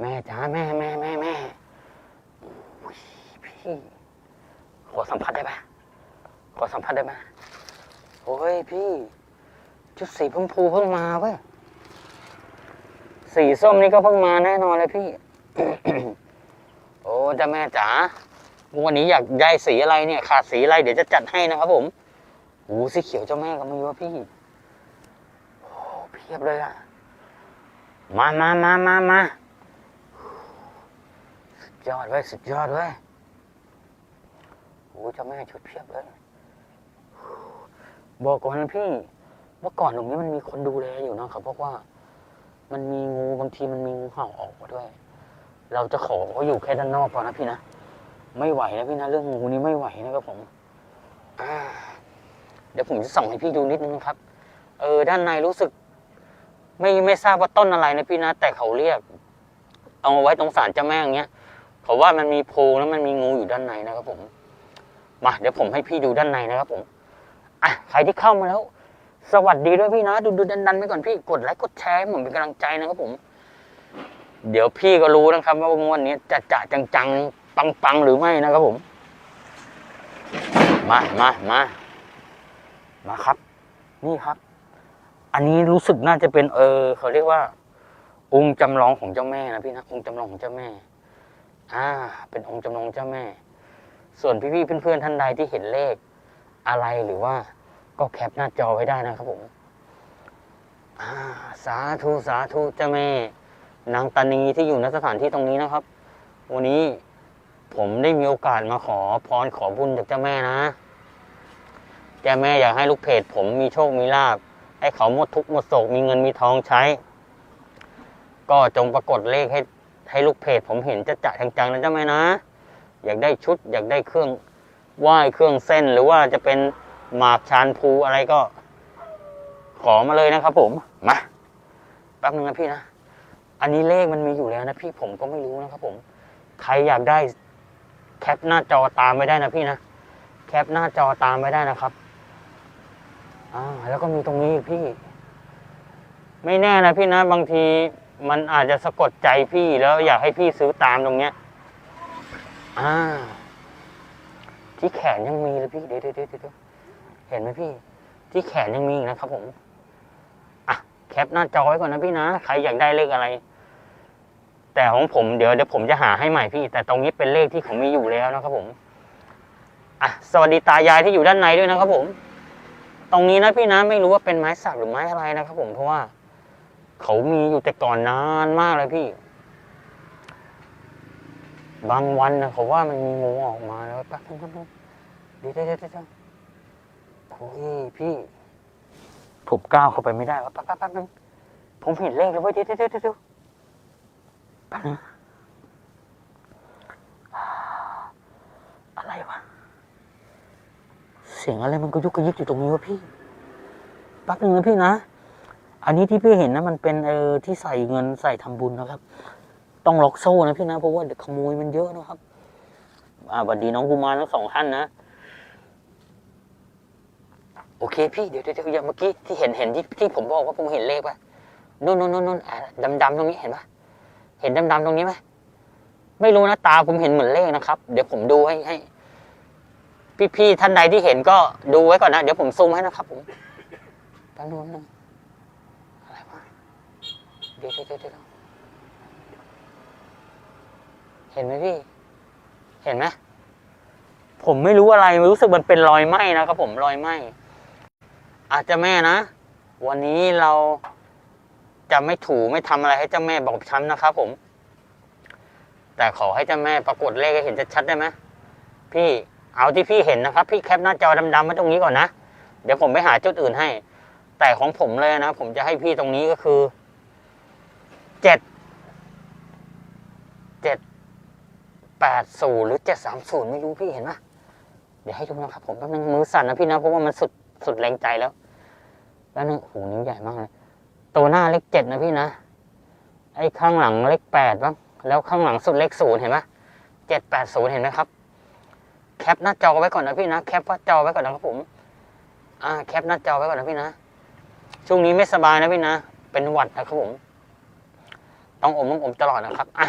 แม่จ๋าแม่แม่แม่แม่พี่ขอสัมผัสได้ปะขอสัมผัสได้ปะโอ้ยพี่ ชุดสีพุ่มพูเพิ่งมาเว้ยสีส้มนี่ก็เพิ่งมาแน่นอนเลยพี่ โอ้จ้าแม่จ๋าวันนี้อยากได้สีอะไรเนี่ย ขาดสีอะไรเดี๋ยวจะจัดให้นะครับผมโอ้สีเขียวเจ้าแม่ก็มีวะพี่โอ้เพียบเลยอะมามามามามา ยอดเว้ยสุดยอดเว้ยโอ้เจ้าแม่ชุดเพียบเลย บอกก่อนนะพี่ เมื่อก่อนตรงนี้มันมีคนดูแลอยู่นะครับเพราะว่า มันมีงูบางทีมันมีงูเห่าออกมาด้วย เราจะขอเขาอยู่แค่ด้านนอกก่อนนะพี่นะ ไม่ไหวนะพี่นะ เรื่องงูนี้ไม่ไหวนะครับผมเดี๋ยวผมจะส่องให้พี่ดูนิดนึงครับ เออ ด้านในรู้สึก ไม่ไม่ทราบว่าต้นอะไรนะพี่นะ แต่เขาเรียก เอามาไว้ตรงศาลเจ้าแม่อย่างเงี้ย เขาว่ามันมีโพงแล้วมันมีงูอยู่ด้านในนะครับผมมาเดี๋ยวผมให้พี่ดูด้านในนะครับผมอะใครที่เข้ามาแล้ว สวัสดีด้วยพี่นะ ดูดูดันๆไปก่อนพี่กดไลค์กดแชร์ผมเป็นกำลังใจนะครับผม เดี๋ยวพี่ก็รู้นะครับ ว่างวดนี้จะจะจังๆปังๆหรือไม่นะครับผม มามามามาครับ นี่ครับ อันนี้รู้สึกน่าจะเป็นเออเขาเรียกว่า องค์จำลองของเจ้าแม่นะพี่นะองค์จำลองของเจ้าแม่ อ่า เป็นองค์จำลองเจ้าแม่ ส่วนพี่ๆเพื่อนๆท่านใดที่เห็นเลขอะไรหรือว่าก็แคปหน้าจอไว้ได้นะครับผมอ่าสาธุสาธุเจ้าแม่ นางตานีที่อยู่ณสถานที่ตรงนี้นะครับ วันนี้ผมได้มีโอกาสมาขอพรขอบุญจากเจ้าแม่นะเจ้าแม่อยากให้ลูกเพจผมมีโชคมีลาภให้เขาหมดทุกข์หมดโศกมีเงินมีทองใช้ ก็จงปรากฏเลขให้ ให้ลูกเพจผมเห็นจะจะจังๆนะเจ้าแม่นะ อยากได้ชุด อยากได้เครื่องไหว้เครื่องเส้น หรือว่าจะเป็นหมากชานภูอะไรก็ ขอมาเลยนะครับผมมาแป๊บนึงนะพี่นะอันนี้เลขมันมีอยู่แล้วนะพี่ผมก็ไม่รู้นะครับ ผม ใครอยากได้แคปหน้าจอตามไม่ได้นะพี่นะแคปหน้าจอตามไม่ได้นะครับอ่าแล้วก็มีตรงนี้พี่ ไม่แน่นะพี่นะบางที มันอาจจะสะกดใจพี่แล้วอยากให้พี่ซื้อตามตรงเนี้ย อ่า ที่แขนยังมีเลยพี่ เดี๋ยวเดี๋ยวเดี๋ยวเห็นไหมพี่ ที่แขนยังมีอีกนะครับผม อะ แคปหน้าจอไว้ก่อนนะพี่นะ ใครอยากได้เลขอะไร แต่ของผมเดี๋ยวเดี๋ยวผมจะหาให้ใหม่พี่ แต่ตรงนี้เป็นเลขที่ผมมีอยู่แล้วนะครับผม อะ สวัสดีตายายที่อยู่ด้านในด้วยนะครับผม ตรงนี้นะพี่นะไม่รู้ว่าเป็นไม้สักหรือไม้อะไรนะครับผม เพราะว่า เขามีอยู่แต่ก่อนนานมากเลยพี่ บางวันนะเขาว่ามันมีงูออกมาแล้วแป๊บนึงแป๊บนึงดี๋ยวเดี๋ยวเดี๋ยวเดี๋ยวโอ้ยพี่ ผมก้าวเข้าไปไม่ได้วะแป๊บแป๊บแป๊บนึงผมเห็นเลขแล้วเว้ยดี๋ยวเดี๋ยวเดี๋ยวเดี๋ยวแป๊บนึงอะไรวะ เสียงอะไรมันก็ยุกกระยิกอยู่ตรงนี้วะพี่แป๊บนึงนะพี่นะ อันนี้ที่พี่เห็นนะมันเป็นเออที่ใส่เงินใส่ทำบุญนะครับ ต้องล็อกโซ่นะพี่นะเพราะว่าเด็กขโมยมันเยอะนะครับ อ่าสวัสดีน้องกุมารทั้งสองท่านนะโอเคพี่เดี๋ยวเดี๋ยวเดี๋ยวอย่างเมื่อกี้ที่เห็นเห็นที่ที่ผมบอกว่าผมเห็นเลขป่ะนู่นนู่นนู่นนู่นอ่าดำดำตรงนี้เห็นปะเห็นดำดำตรงนี้ไหมไม่รู้นะตาผมเห็นเหมือนเลขนะครับ เดี๋ยวผมดูให้ให้ พี่พี่ๆท่านใดที่เห็นก็ดูไว้ก่อนนะ เดี๋ยวผมซูมให้นะครับผมแป๊บนึงแป๊บนึงอะไรวะเดี๋ยวเดี๋ยวเดี๋ยวเห็นไหมพี่ เห็นไหมผมไม่รู้อะไรรู้สึกมันเป็นรอยไหม้นะครับผมรอยไหม้อาจจะแม่นะ วันนี้เราจะไม่ถูไม่ทำอะไรให้เจ้าแม่บอกช้ำนะครับผม แต่ขอให้เจ้าแม่ปรากฏเลขให้เห็นชัดๆได้ไหมพี่เอาที่พี่เห็นนะครับ พี่แคปหน้าจอดำๆไว้ตรงนี้ก่อนนะ เดี๋ยวผมไปหาจุดอื่นให้ แต่ของผมเลยนะ ผมจะให้พี่ตรงนี้ก็คือ เจ็ดเจ็ดแปดศูนย์หรือเจ็ดสามศูนย์ไม่รู้พี่เห็นปะเดี๋ยวให้ดูนะครับผมแป๊บนึงมือสั่นนะพี่นะเพราะว่ามันสุดสุดแรงใจแล้วแป๊บนึงโอ้โหนิ้วใหญ่มากเลยตัวหน้าเลขเจ็ดนะพี่นะ ไอ้ข้างหลังเลขแปดบ้างแล้วข้างหลังสุดเลขศูนย์เห็นปะเจ็ดแปดศูนย์เห็นไหมครับ แคปหน้าจอไว้ก่อนนะพี่นะแคปหน้าจอไว้ก่อนนะครับผม อ่า แคปหน้าจอไว้ก่อนนะพี่นะช่วงนี้ไม่สบายนะพี่นะ เป็นหวัดนะครับผม ต้องอมต้องอมตลอดนะครับอะ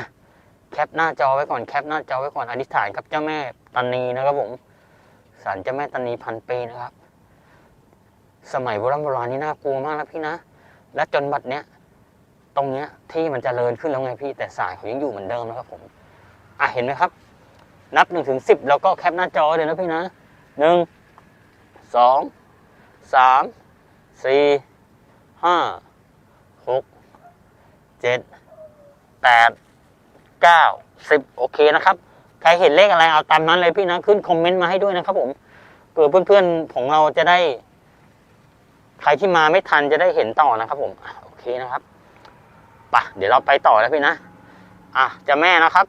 แคปหน้าจอไว้ก่อนแคปหน้าจอไว้ก่อนอธิษฐานกับเจ้าแม่ตานีนะครับผมศาลเจ้าแม่ตานีพันปีนะครับ สมัยโบราณโบราณนี่น่ากลัวมากนะพี่นะ และจนบัดเนี้ยตรงเนี้ยที่มันจเจริญขึ้นแล้วไงพี่แต่สายเขายังอยู่เหมือนเดิมนะครับผมอะเห็นไหมครับ นับหนึ่งถึงสิบแล้วก็แคปหน้าจอเลยนะพี่นะหนึ่งสองสามสี่ห้าหกเจ็ด แปดเก้าสิบโอเคนะครับใครเห็นเลขอะไรเอาตามนั้นเลยพี่นะขึ้นคอมเมนต์มาให้ด้วยนะครับผมเผื่อเพื่อนๆของเราจะได้ ใครที่มาไม่ทันจะได้เห็นต่อนะครับ ผมโอเคนะครับปะเดี๋ยวเราไปต่อแล้วพี่นะอะจะแม่นะครับ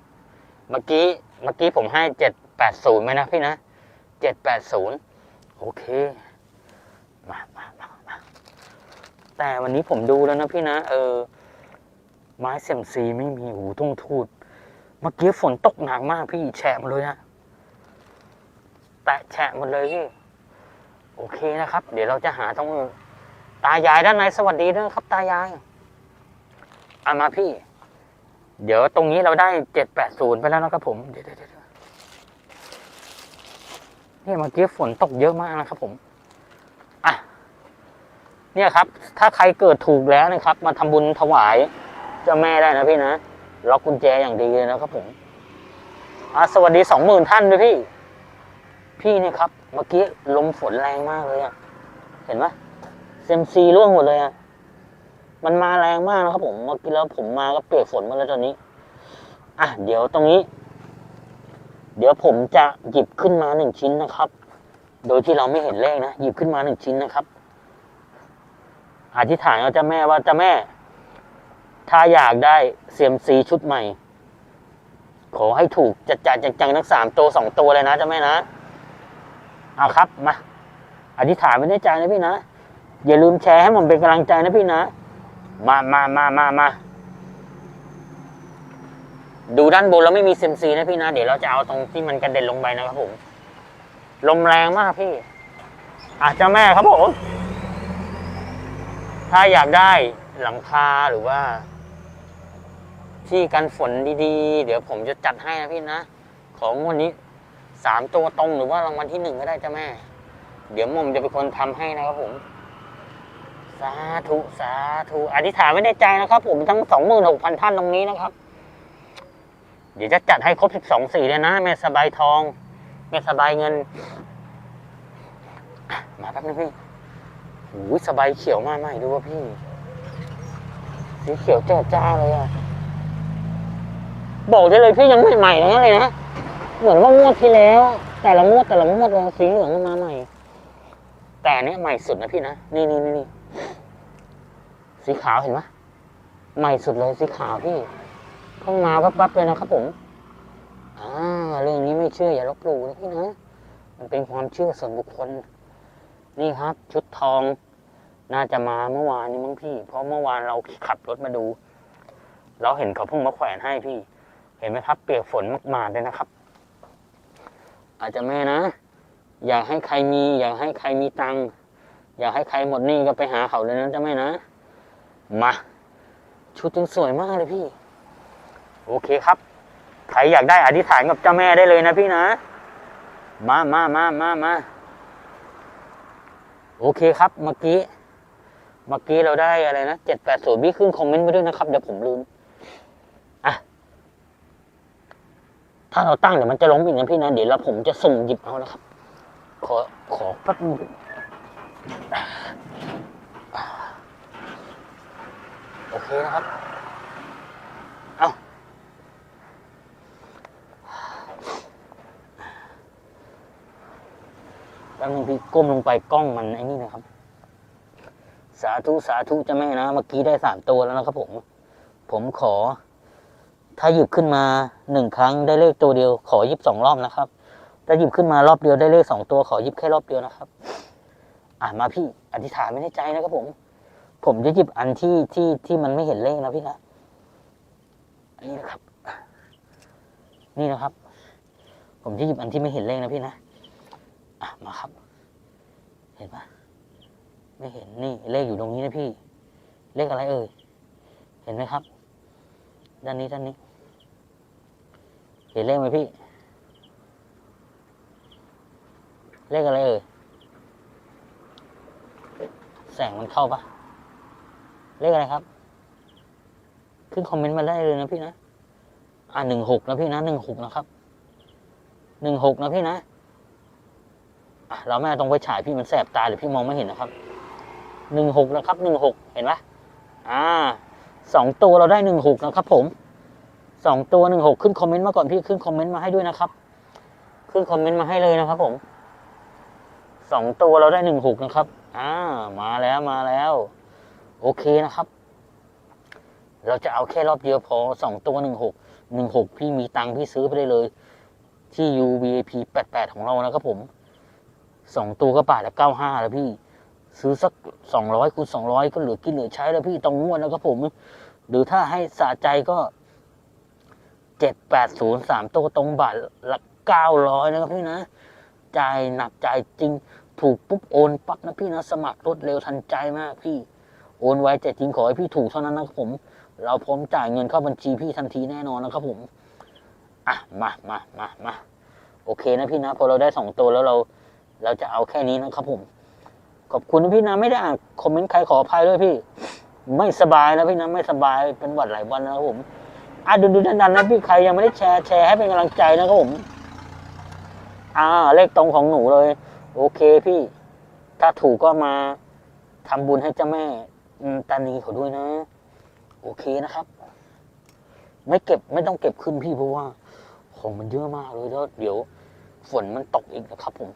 เมื่อกี้เมื่อกี้ผมให้เจ็ดแปดศูนย์ไหมนะพี่นะเจ็ดแปดศูนย์โอเคมามามามาแต่วันนี้ผมดูแล้วนะพี่นะ เออ ไม้เสียมซีไม่มีหูทุ่งทูดเมื่อกี้ฝนตกหนักมากพี่แฉะหมดเลยอะแตะแฉะหมดเลยพี่ โอเคนะครับ เดี๋ยวเราจะหาตรงตายายด้านในสวัสดีด้วยนะครับ ตายายเอามาพี่ เดี๋ยวตรงนี้เราได้เจ็ดแปดศูนย์ไปแล้วนะครับผมเดี๋ยวเดี๋ยวเดี๋ยวเนี่ยเมื่อกี้ฝนตกเยอะมากนะครับผมอะเนี่ยครับ ถ้าใครเกิดถูกแล้วนะครับ มาทำบุญถวาย เจ้าแม่ได้นะพี่นะ ล็อกกุญแจอย่างดีเลยนะครับผมอะสวัสดีสองหมื่นท่านด้วยพี่ พี่เนี่ยครับ เมื่อกี้ลมฝนแรงมากเลยอะเห็นไหมเซมซีร่วงหมดเลยอะมันมาแรงมากนะครับผม เมื่อกี้แล้วผมมาก็เปียกฝนมาแล้วตอนนี้ อะเดี๋ยวตรงนี้ เดี๋ยวผมจะหยิบขึ้นมาหนึ่งชิ้นนะครับ โดยที่เราไม่เห็นเลขนะ หยิบขึ้นมาหนึ่งชิ้นนะครับ อธิษฐานเอาเจ้าแม่ว่าเจ้าแม่ ถ้าอยากได้เซียมซีชุดใหม่ ขอให้ถูกจัดจ่ายจังๆทั้งสามตัวสองตัวเลยนะจ้าแม่นะเอาครับมาอธิษฐานไว้ในใจนะพี่นะ อย่าลืมแชร์ให้ผมเป็นกำลังใจนะพี่นะ มามามามามาดูด้านบนแล้วไม่มีเซยมซีนะพี่นะ เดี๋ยวเราจะเอาตรงที่มันกระเด็นลงไปนะครับผมลมแรงมากพี่อะเจ้าแม่ครับผมถ้าอยากได้หลังคาหรือว่า ที่กันฝนดีๆ เดี๋ยวผมจะจัดให้นะพี่นะ ของวันนี้สามตัวตรงหรือว่ารางวัลที่หนึ่งก็ได้เจ้าแม่ เดี๋ยวผมจะเป็นคนทำให้นะครับผม สาธุสาธุอธิษฐานไว้ในใจนะครับ ผมทั้งสองหมื่นหกพันท่านตรงนี้นะครับ เดี๋ยวจะจัดให้ครบสิบสองสีเลยนะแม่สบายทองแม่สบายเงิน มาแป๊บนึงพี่โอ้ยสบายเขียวมากไหมดูว่าพี่สีเขียวเจ้าจ้าเลยอะ บอกได้เลยพี่ยังใหม่ๆทั้งนั้นเลยนะ เหมือนว่างวดที่แล้ว แต่ละงวดแต่ละงวดเลยสีเหลืองมาใหม่ แต่เนี้ยใหม่สุดนะพี่นะ นี่นี่นี่นี่สีขาวเห็นไหมใหม่สุดเลยสีขาวพี่เพิ่งมาปั๊บๆเลยนะครับผม อ่า เรื่องนี้ไม่เชื่ออย่าลบหลู่นะพี่นะ มันเป็นความเชื่อส่วนบุคคล นี่ครับ ชุดทอง น่าจะมาเมื่อวานนี้มั้งพี่ เพราะเมื่อวานเราขับรถมาดู เราเห็นเขาเพิ่งมาแขวนให้พี่ เห็นไหมครับ เปียกฝนมากๆเลยนะครับ อาจจะแม่นะ อยากให้ใครมี อยากให้ใครมีตังค์อยากให้ใครหมดหนี้ก็ไปหาเขาเลยนะเจ้าแม่นะ มาชุดจึงสวยมากเลยพี่ โอเคครับ ใครอยากได้อธิษฐานกับเจ้าแม่ได้เลยนะพี่นะ มามามามามาโอเคครับ เมื่อกี้ เมื่อกี้เราได้อะไรนะเจ็ดแปดศูนย์พี่ขึ้นคอมเมนต์ไปด้วยนะครับ เดี๋ยวผมลืม อะ ถ้าเราตั้งเดี๋ยวมันจะล้มอีกนะพี่นะเดี๋ยวเราผมจะสุ่มหยิบเอานะครับ ขอขอแป๊บนึงโอเคนะครับ เอาแป๊บนึงพี่ก้มลงไปกล้องมันไอ้นี่นะครับ สาธุสาธุจะแม่นะ เมื่อกี้ได้สามตัวแล้วนะครับผม ผมขอ ถ้าหยิบขึ้นมาหนึ่งครั้งได้เลขตัวเดียว ขอหยิบสองรอบนะครับถ้าหยิบขึ้นมารอบเดียวได้เลขสองตัวขอหยิบแค่รอบเดียวนะครับ อ่านมาพี่อธิษฐานไม่ในใจนะครับผม ผมจะหยิบอันที่ที่ที่มันไม่เห็นเลขนะพี่นะอันนี้นะครับ นี่นะครับ ผมจะหยิบอันที่ไม่เห็นเลขนะพี่นะอะมาครับ เห็นปะไม่เห็นนี่เลขอยู่ตรงนี้นะพี่ เลขอะไรเอ่ยเห็นไหมครับ ด้านนี้ด้านนี้ เห็นเลขไหมพี่ เลขอะไรเอ่ย แสงมันเข้าปะเลขอะไรครับ ขึ้นคอมเมนต์มาได้เลยนะพี่นะ อ่าหนึ่งหกนะพี่นะหนึ่งหกนะครับ หนึ่งหกนะพี่นะเราไม่เอาตรงไปฉายพี่มันแสบตาหรือพี่มองไม่เห็นนะครับ หนึ่งหกนะครับหนึ่งหกเห็นปะอ่าสองตัวเราได้หนึ่งหกนะครับผม สองตัวหนึ่งหกขึ้นคอมเมนต์มาก่อนพี่ขึ้นคอมเมนต์มาให้ด้วยนะครับ ขึ้นคอมเมนต์มาให้เลยนะครับ ผมสองตัวเราได้หนึ่งหกนะครับ อ่า มาแล้วมาแล้ว โอเคนะครับ เราจะเอาแค่รอบเดียวพอสองตัวหนึ่งหกหนึ่งหกพี่มีตังค์พี่ซื้อไปได้เลย ที่ UVP แปดแปดของเรานะครับผมสองตัวก็บาทละเก้าห้าแล้วพี่ซื้อสักสองร้อยคูณสองร้อยก็เหลือกินเหลือใช้แล้วพี่ต้องงวดนะครับผม หรือถ้าให้สะใจก็ เจ็ดแปดศูนย์สามตัวตรงบาทละเก้าร้อยนะครับพี่นะจ่ายหนักจ่ายจริง ถูกปุ๊บโอนปั๊บนะพี่นะ สมัครรวดเร็วทันใจมากพี่ โอนไว้แต่จริงขอให้พี่ถูกเท่านั้นนะครับผม เราพร้อมจ่ายเงินเข้าบัญชีพี่ทันทีแน่นอนนะครับผม อะมามามามาโอเคนะพี่นะ พอเราได้สองตัวแล้วเรา เราจะเอาแค่นี้นะครับผม ขอบคุณนะพี่นะไม่ได้อ่านคอมเมนต์ใครขออภัยด้วยพี่ ไม่สบายนะพี่นะไม่สบายเป็นหวัดหลายวันนะครับผม อะดูดูดันๆนะพี่ใครยังไม่ได้แชร์แชร์ให้เป็นกำลังใจนะครับผม อ่า เลขตรงของหนูเลย โอเคพี่ ถ้าถูกก็มาทำบุญให้เจ้าแม่ตานีเขาด้วยนะ โอเคนะครับ ไม่เก็บไม่ต้องเก็บขึ้นพี่เพราะว่า ของมันเยอะมากเลยแล้วเดี๋ยวฝนมันตกอีกนะครับผม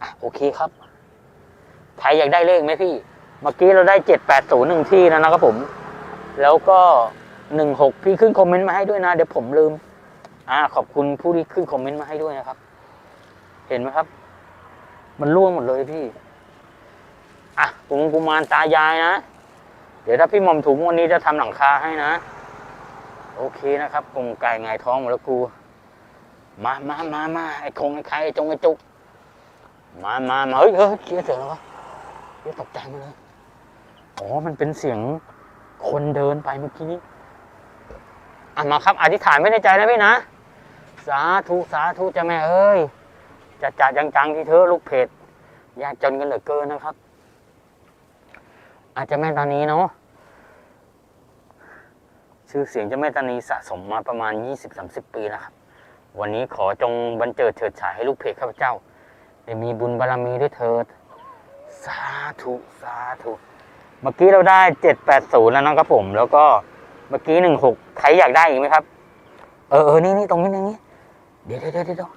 อะโอเคครับใครอยากได้เลขไหมพี่ เมื่อกี้เราได้เจ็ดแปดศูนย์หนึ่งที่นะนะครับผม แล้วก็ หนึ่งหกพี่ขึ้นคอมเมนต์มาให้ด้วยนะ เดี๋ยวผมลืม อ่า ขอบคุณผู้ที่ขึ้นคอมเมนต์มาให้ด้วยนะครับ เห็นไหมครับ มันร่วงหมดเลยพี่ อะกุมกุมารตายายนะ เดี๋ยวถ้าพี่หมอมถุงวันนี้จะทำหลังคาให้นะ โอเคนะครับกงไก่ไงท้องหมดแล้วกู มามามามาไอ้คงไอ้ใครไอ้จงไอ้จุก มามามาเฮ้ยเฮ้ยเคียเสียงแล้ววะเคียตกใจมาเลย อ๋อ มันเป็นเสียงคนเดินไปเมื่อกี้นี้ อะมาครับ อธิษฐานไว้ในใจนะพี่นะ สาธุสาธุเจ้าแม่เอ้ยจะจัดจังๆที่เธอลูกเพจยากจนกันเหลือเกินนะครับ อาจจะแม่ตานีเนาะชื่อเสียงเจ้าแม่ตานีสะสมมาประมาณ 20-30 ปีแล้วครับ วันนี้ขอจงบันเจิดเฉิดฉายให้ลูกเพจข้าพเจ้า ได้มีบุญบารมีด้วยเถิด สาธุ สาธุ เมื่อกี้เราได้ 780 แล้วนะครับผม แล้วก็ เมื่อกี้16ใครอยากได้อีกไหมครับ เออเออนี่นี่ตรงนี้ตรงนี้ เดี๋ยวเดี๋ยวเดี๋ยวเดี๋ยว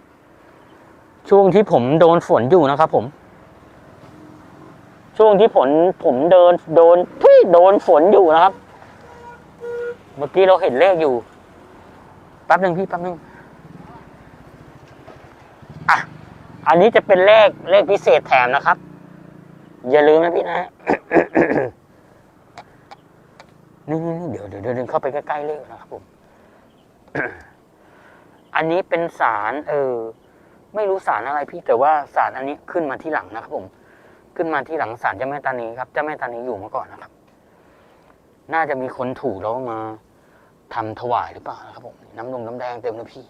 ช่วงที่ผมโดนฝนอยู่นะครับ ผม ช่วงที่ผลผมเดินโดนที่โดนฝนอยู่นะครับ เมื่อกี้เราเห็นเลขอยู่แป๊บหนึ่งพี่แป๊บหนึ่งอะอันนี้จะเป็นเลขเลขพิเศษแถมนะครับ อย่าลืมนะพี่นะ นี่นี่เดี๋ยวเดี๋ยวเดินเข้าไปใกล้ๆเลขนะครับผม อันนี้เป็นสารเออ ไม่รู้สารอะไรพี่แต่ว่าสารอันนี้ขึ้นมาที่หลังนะครับผม ขึ้นมาที่หลังศาลเจ้าแม่ตานีครับเจ้าแม่ตานีอยู่มาก่อนนะครับ น่าจะมีคนถูกแล้วมาทำถวายหรือเปล่านะครับ ผม น้ำนมน้ำแดงเต็มเลยพี่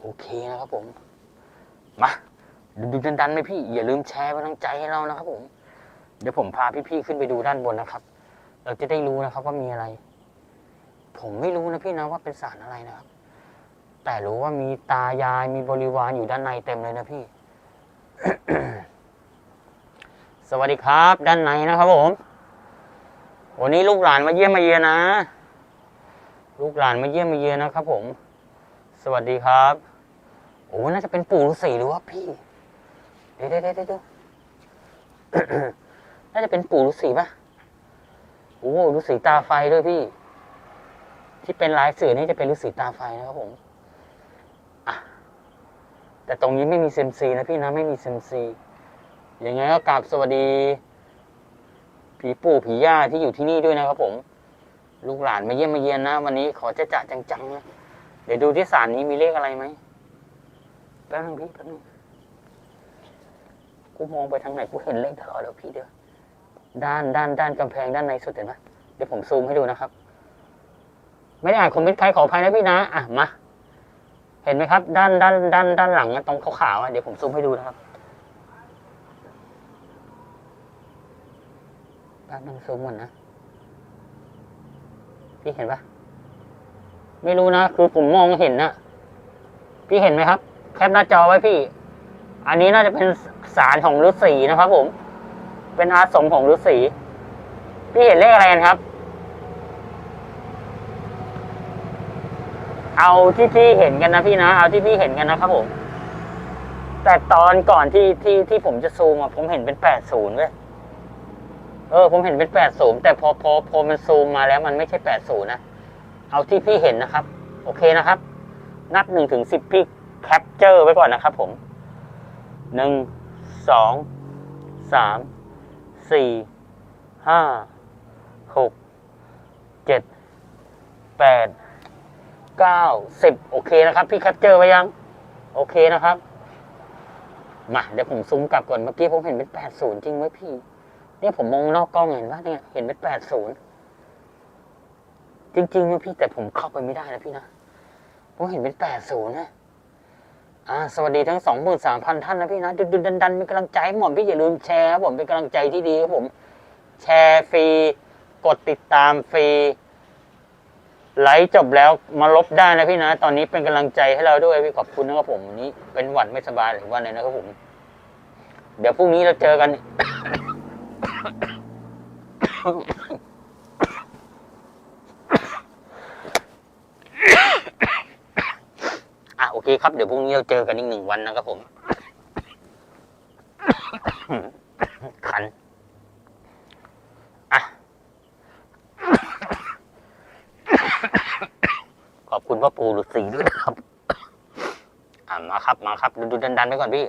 โอเคนะครับผม มาดูดูดันๆไหมพี่ อย่าลืมแชร์กำลังใจให้เรานะครับผม เดี๋ยวผมพาพี่ๆขึ้นไปดูด้านบนนะครับ เราจะได้รู้นะครับว่ามีอะไร ผมไม่รู้นะพี่นะว่าเป็นสารอะไรนะครับ แต่รู้ว่ามีตายายมีบริวารอยู่ด้านในเต็มเลยนะพี่ สวัสดีครับ ด้านในนะครับผม วันนี้ลูกหลานมาเยี่ยมมาเยียนนะลูกหลานมาเยี่ยมมาเยียนนะครับ ผม สวัสดีครับ โอ้น่าจะเป็นปู่ฤาษีหรือว่าพี่ เดี๋ยวเดี๋ยวเดี๋ยวเดี๋ยวน่าจะเป็นปู่ฤาษีป่ะ โอ้ฤาษีตาไฟด้วยพี่ ที่เป็นลายเสือนี่จะเป็นฤาษีตาไฟนะครับผมอะแต่ตรงนี้ไม่มีเซมซีนะพี่นะไม่มีเซมซียังไงก็กราบสวัสดี ผีปู่ผีย่าที่อยู่ที่นี่ด้วยนะครับผม ลูกหลานมาเยี่ยมมาเยียนนะ วันนี้ขอจะจะจังๆนะเดี๋ยวดูที่ศาลนี้มีเลขอะไรไหมแป๊บนึงพี่แป๊บนึงกูมองไปทางไหนกูเห็นเลขตลอดแล้วพี่เดียว ด้านด้านด้านกำแพงด้านในสุดเห็นไหมเดี๋ยวผมซูมให้ดูนะครับ ไม่ได้อ่านคอมเมนต์ใครขออภัยนะพี่นะอะมาเห็นไหมครับ ด้านด้านด้านด้านหลังตรงขาวๆอะเดี๋ยวผมซูมให้ดูนะครับแป๊บนึงซูมหมดนะพี่เห็นปะไม่รู้นะคือผมมองเห็นนะพี่เห็นไหมครับ แคปหน้าจอไว้พี่ อันนี้น่าจะเป็นสารของฤาษีนะครับผม เป็นอาสมของฤาษีพี่เห็นเลขอะไรกันครับ เอาที่พี่เห็นกันนะพี่นะ เอาที่พี่เห็นกันนะครับผม แต่ตอนก่อนที่ที่ที่ผมจะซูมอะผมเห็นเป็นแปดศูนย์เว้ยเออ ผมเห็นเป็นแปดศูนย์แต่พอพอพอมันซูมมาแล้วมันไม่ใช่แปดศูนย์นะ เอาที่พี่เห็นนะครับ โอเคนะครับ นับหนึ่งถึงสิบพี่แคปเจอร์ไว้ก่อนนะครับผมหนึ่งสองสาม สี่ห้าหกเจ็ดแปดเก้าสิบโอเคนะครับ พี่แคปเจอร์ไว้ยัง โอเคนะครับ มาเดี๋ยวผมซูมกลับก่อน เมื่อกี้ผมเห็นเป็นแปดศูนย์จริงไหมพี่ เนี่ยผมมองนอกกล้องเห็นว่าเนี่ย เห็นเป็นแปดศูนย์จริงๆนะพี่แต่ผมเข้าไปไม่ได้นะพี่นะ ผมเห็นเป็นแปดศูนย์นะ อ่าสวัสดีทั้งสองหมื่นสามพันท่านนะพี่นะดุดันดันเป็นกำลังใจให้ผมพี่อย่าลืมแชร์ครับผมเป็นกำลังใจที่ดีครับผม แชร์ฟรี กดติดตามฟรี ไลฟ์จบแล้วมาลบได้นะพี่นะ ตอนนี้เป็นกำลังใจให้เราด้วยพี่ขอบคุณนะครับผมวันนี้เป็นหวัดไม่สบายหรือว่าอะไรนะครับผม เดี๋ยวพรุ่งนี้เราเจอกัน อะโอเคครับเดี๋ยวพรุ่งนี้เราเจอกันอีกหนึ่งวันนะครับผมคันอะขอบคุณพ่อปู่ฤาษีด้วยนะครับอะมาครับมาครับดูดันดันๆไปก่อนพี่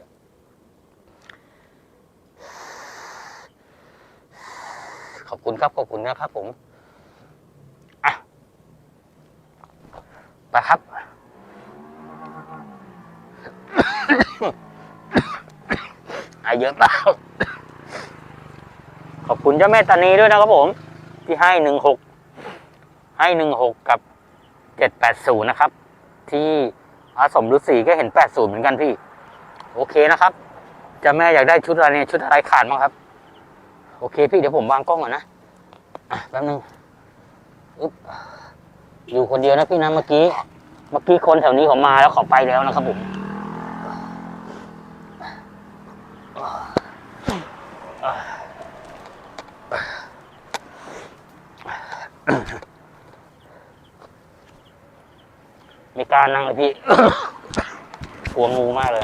ขอบคุณครับขอบคุณนะครับผมอะไปครับ อา เยอะเปล่า ขอบคุณเจ้าแม่ตานีด้วยนะครับผม ที่ให้หนึ่งหกให้หนึ่งหกกับเจ็ดแปดศูนย์นะครับ ที่อาสมฤาษีก็เห็นแปดศูนย์เหมือนกันพี่ โอเคนะครับเจ้าแม่อยากได้ชุดอะไรเนี่ยชุดอะไรขาดบ้งครับ โอเคพี่เดี๋ยวผมวางกล้องก่อนนะอะแป๊บนึงอึ๊บอยู่คนเดียวนะพี่นะเมื่อกี้ เมื่อกี้คนแถวนี้เขามาแล้วเขาไปแล้วนะครับผม ไม่กล้านั่งเลยพี่ กลัวงูมากเลย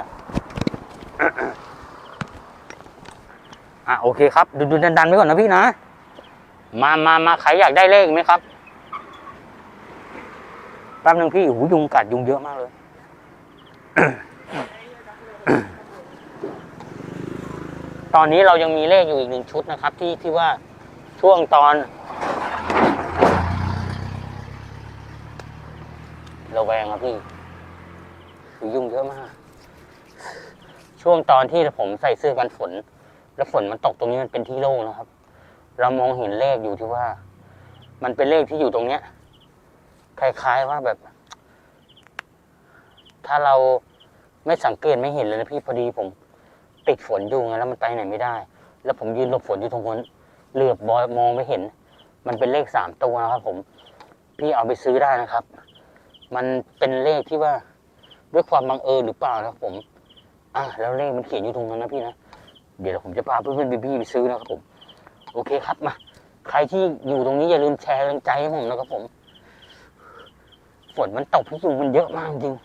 อะโอเคครับ ดูดูดันดันไปก่อนนะพี่นะ มามามาใครอยากได้เลขไหมครับแป๊บนึงพี่หูยุงกัดยุงเยอะมากเลยตอนนี้เรายังมีเลขอยู่อีกหนึ่งชุดนะครับ ที่ที่ว่าช่วงตอนระแวงครับพี่หูยุงเยอะมาก ช่วงตอนที่ผมใส่เสื้อกันฝน แล้วฝนมันตกตรงนี้มันเป็นที่โล่งนะครับ เรามองเห็นเลขอยู่ที่ว่า มันเป็นเลขที่อยู่ตรงเนี้ย คล้ายๆว่าแบบ ถ้าเราไม่สังเกตไม่เห็นเลยนะพี่พอดีผม ติดฝนอยู่ไงแล้วมันไปไหนไม่ได้ แล้วผมยืนหลบฝนอยู่ตรงนั้นเหลือบบอยมองไม่เห็น มันเป็นเลขสามตัวนะครับ ผม พี่เอาไปซื้อได้นะครับ มันเป็นเลขที่ว่าด้วยความบังเอิญหรือเปล่านะครับผม อะแล้วเลขมันเขียนอยู่ตรงนั้นนะพี่นะ เดี๋ยวผมจะพาเพื่อนๆพี่ๆไปซื้อนะครับผม โอเคครับมา ใครที่อยู่ตรงนี้อย่าลืมแชร์กำลังใจให้ผมนะครับผม ฝนมันตกพี่ยุงมันเยอะมากจริง